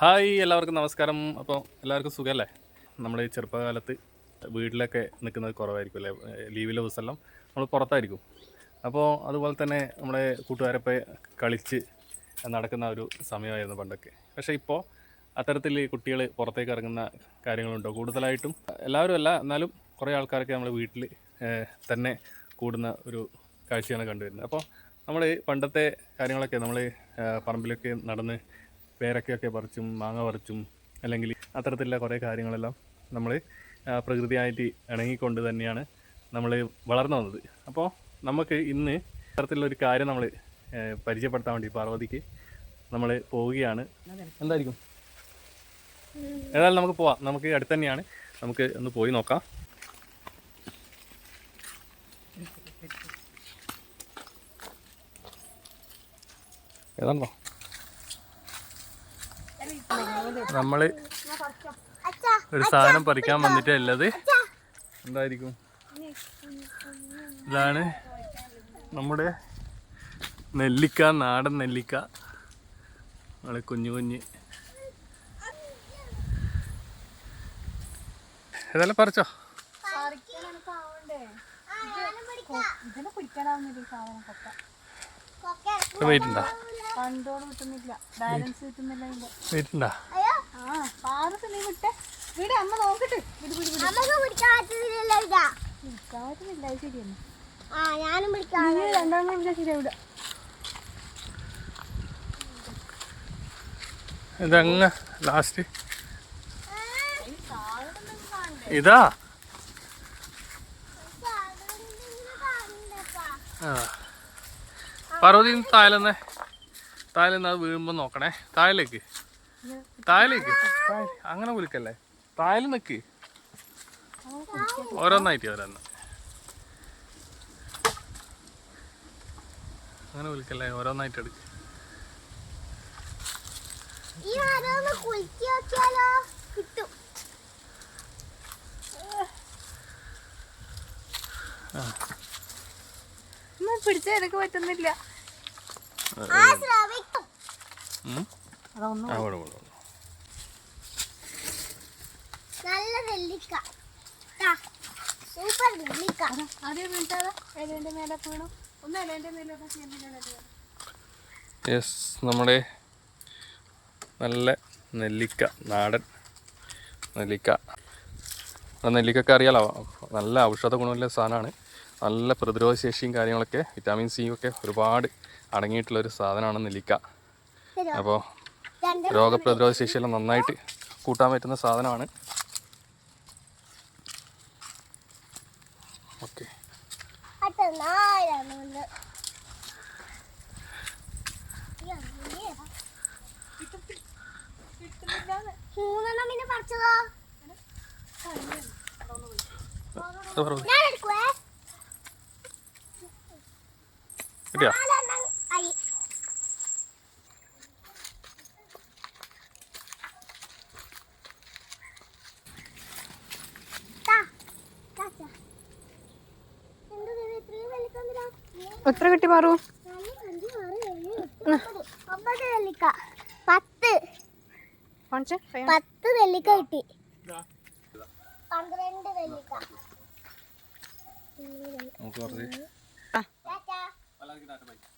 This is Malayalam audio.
ഹായ് എല്ലാവർക്കും നമസ്കാരം. അപ്പോൾ എല്ലാവർക്കും സുഖമല്ലേ നമ്മൾ ഈ ചെറുപ്പകാലത്ത് വീട്ടിലൊക്കെ നിൽക്കുന്നത് കുറവായിരിക്കും അല്ലേ ലീവിലെ ദിവസമെല്ലാം നമ്മൾ പുറത്തായിരിക്കും. അപ്പോൾ അതുപോലെ തന്നെ നമ്മുടെ കൂട്ടുകാരൊപ്പം കളിച്ച് നടക്കുന്ന ഒരു സമയമായിരുന്നു പണ്ടൊക്കെ. പക്ഷേ ഇപ്പോൾ അത്തരത്തിൽ കുട്ടികൾ പുറത്തേക്ക് ഇറങ്ങുന്ന കാര്യങ്ങളുണ്ടോ? കൂടുതലായിട്ടും എല്ലാവരും അല്ല എന്നാലും കുറേ ആൾക്കാരൊക്കെ നമ്മൾ വീട്ടിൽ തന്നെ കൂടുന്ന ഒരു കാഴ്ചയാണ് കണ്ടുവരുന്നത്. അപ്പോൾ നമ്മൾ പണ്ടത്തെ കാര്യങ്ങളൊക്കെ നമ്മൾ പറമ്പിലൊക്കെ നടന്ന് പേരക്കയൊക്കെ പറിച്ചും മാങ്ങ പറിച്ചും അല്ലെങ്കിൽ അത്തരത്തിലുള്ള കുറേ കാര്യങ്ങളെല്ലാം നമ്മൾ പ്രകൃതിയായിട്ട് ഇണങ്ങിക്കൊണ്ട് തന്നെയാണ് നമ്മൾ വളർന്നു വന്നത്. അപ്പോൾ നമുക്ക് ഇന്ന് അത്തരത്തിലുള്ള ഒരു കാര്യം നമ്മൾ പരിചയപ്പെടുത്താൻ വേണ്ടി പാർവതിക്ക് നമ്മൾ പോവുകയാണ്. എന്തായിരിക്കും? ഏതായാലും നമുക്ക് പോവാം. നമുക്ക് അടുത്ത് തന്നെയാണ്. നമുക്ക് ഒന്ന് പോയി നോക്കാം. ഏതാണോ നമ്മൾ ഒരു സാധനം പറിക്കാൻ വന്നിട്ടേ ഉള്ളത്. എന്തായിരിക്കും? ഇതാണ് നമ്മുടെ നെല്ലിക്ക നാടൻ നെല്ലിക്ക. നമ്മളെ കുഞ്ഞു കുഞ്ഞ്. ഏതായാലും പറിച്ചോ? ഇതിനെ പിടിക്കാനാവുന്നില്ല ഈ സാധനം വെയിറ്റ് ഉണ്ടാ കണ്ടോട് കിട്ടുന്നില്ല. ബാലൻസ് കിട്ടുന്നില്ല ഇതിന്റെ വെയിറ്റ് ഉണ്ടാ ആ പാറസ് നീ വിട്ടെ. വിട് അമ്മ നോക്കട്ടെ. പിടിക്കാറ്റില്ല ശരിയെന്ന് ആ ഞാനും പിടിക്കാം. രണ്ടെണ്ണം ഇവിടെ ശരിയാ വിട. ഇതങ്ങ് ലാസ്റ്റ് ഇതാ. ആ. പാർവതി തായലെന്നേ. തായലെന്ന് അത് വീഴുമ്പോൾ നോക്കണേ. തായലേക്ക്. തായലേക്ക്. അങ്ങനെ വിളിക്കല്ലേ തായൽ നിൽക്ക് ഓരോന്നായിട്ട് ഓരോന്ന്. അങ്ങനെ വിളിക്കല്ലേ ഓരോന്നായിട്ട് എടുക്ക്. ഈ മരം ഒന്ന് കുലുക്കി നോക്കിയാലോ കിട്ടും അമ്മ പിടിച്ച എനിക്ക് പറ്റുന്നില്ല. നല്ല നെല്ലിക്ക. സൂപ്പർ നെല്ലിക്ക. അതേ വീട്ടാതെ മേലെ വീണു. ഒന്ന് മേലെ. യെസ് നമ്മുടെ നല്ല നെല്ലിക്ക നാടൻ നെല്ലിക്ക. നെല്ലിക്കൊക്കെ അറിയാലോ നല്ല ഔഷധ ഗുണമുള്ള സാധനമാണ്. നല്ല പ്രതിരോധ ശേഷിയും കാര്യങ്ങളൊക്കെ വിറ്റാമിൻ സിയും ഒക്കെ ഒരുപാട് അടങ്ങിയിട്ടുള്ള ഒരു സാധനമാണ് നെല്ലിക്ക? അപ്പോൾ രോഗപ്രതിരോധ ശേഷിയെല്ലാം നന്നായിട്ട് കൂട്ടാൻ പറ്റുന്ന സാധനമാണ് ഓക്കെ. മൂന്നെണ്ണം പിന്നെ പറിച്ചതോ ഞാൻ എടുക്കുവേ വലിപ്പമെന്തിനാ? എത്ര കിട്ടി മാറൂ ഒമ്പത്. നെല്ലിക്ക പത്ത് പത്ത് നെല്ലിക്ക കിട്ടി. പന്ത്രണ്ട് നെല്ലിക്ക. அதுக்கு டாக்டர் பாய்